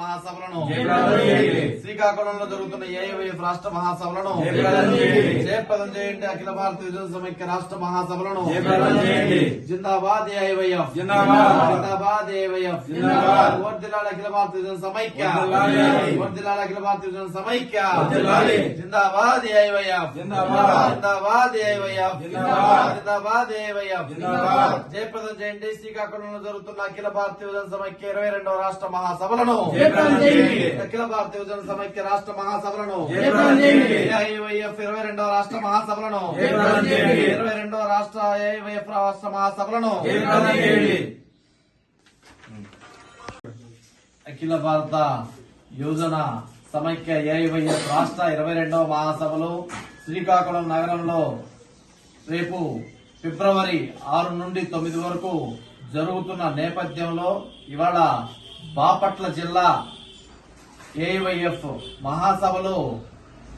మహాసభలను. శ్రీకాకుళంలో జరుగుతున్న ఏఐవైఎఫ్ రాష్ట్ర మహాసభలను జయప్రదం చేయండి. అఖిల భారత విజయ సమైక్య రాష్ట్ర మహాసభలను. జిందాబాద్ ఏఐవైఎఫ్ జిందాబాద్. ఏఐవైఎఫ్. వర్దిలాల అఖిల భారత విజయ సమైక్య. వర్దిలాల అఖిల భారత విజయ సమైక్య. జిందాబాద్ ఏఐవైఎఫ్ జిందాబాద్. జిందాబాద్ ఏఐవైఎఫ్ జిందాబాద్. జిందాబాద్ ఏఐవైఎఫ్ జిందాబాద్. జయప్రదం చేయండి శ్రీకాకుళంలో జరుగుతున్న అఖిల భారతీయ సమైక్య ఇరవై రెండవ రాష్ట్ర మహాసభలను. అఖిల భారతీయ విజన సమైక్య రాష్ట్ర మహాసభలను. ఏఐవైఎఫ్ ఇరవై రెండవ రాష్ట్ర మహాసభలను. ఇరవై రెండవ రాష్ట్ర ఏఐవైఎఫ్ రాష్ట్ర మహాసభలను. అఖిల భారత యోజన సమైక్య ఏఐవైఎఫ్ రాష్ట్ర ఇరవై రెండవ మహాసభలు శ్రీకాకుళం నగరంలో రేపు ఫిబ్రవరి ఆరు నుండి తొమ్మిది వరకు జరుగుతున్న నేపథ్యంలో ఇవాళ బాపట్ల జిల్లా ఏవైఎఫ్ మహాసభలో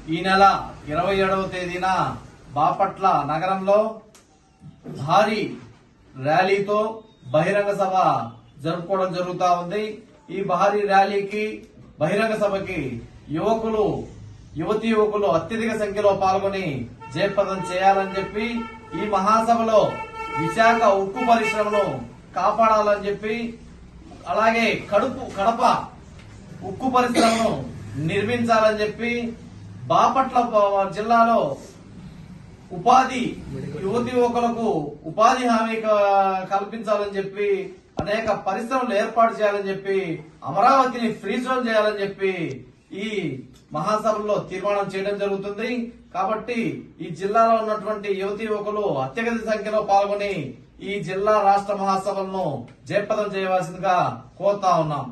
ఈ నెల ఇరవై ఏడవ తేదీన బాపట్ల నగరంలో భారీ ర్యాలీతో బహిరంగ సభ జరుపుకోవడం జరుగుతూ ఉంది. ఈ భారీ ర్యాలీకి బహిరంగ సభకి యువకులు యువతి యువకులు అత్యధిక సంఖ్యలో పాల్గొని జయప్రదం చేయాలని చెప్పి ఈ మహాసభలో విశాఖ ఉక్కు పరిశ్రమను కాపాడాలని చెప్పి అలాగే కడుపు కడప ఉక్కు పరిశ్రమను నిర్మించాలని చెప్పి బాపట్ల జిల్లాలో ఉపాధి యువతి యువకులకు ఉపాధి హామీ కల్పించాలని చెప్పి అనేక పరిశ్రమలు ఏర్పాటు చేయాలని చెప్పి అమరావతిని ఫ్రీ జోన్ చేయాలని చెప్పి ఈ మహాసభలో తీర్మానం చేయడం జరుగుతుంది. కాబట్టి ఈ జిల్లాలో ఉన్నటువంటి యువతి యువకులు అత్యధిక సంఖ్యలో పాల్గొని ఈ జిల్లా రాష్ట్ర మహాసభలను జయప్రదం చేయవలసిందిగా కోరుతా ఉన్నాం.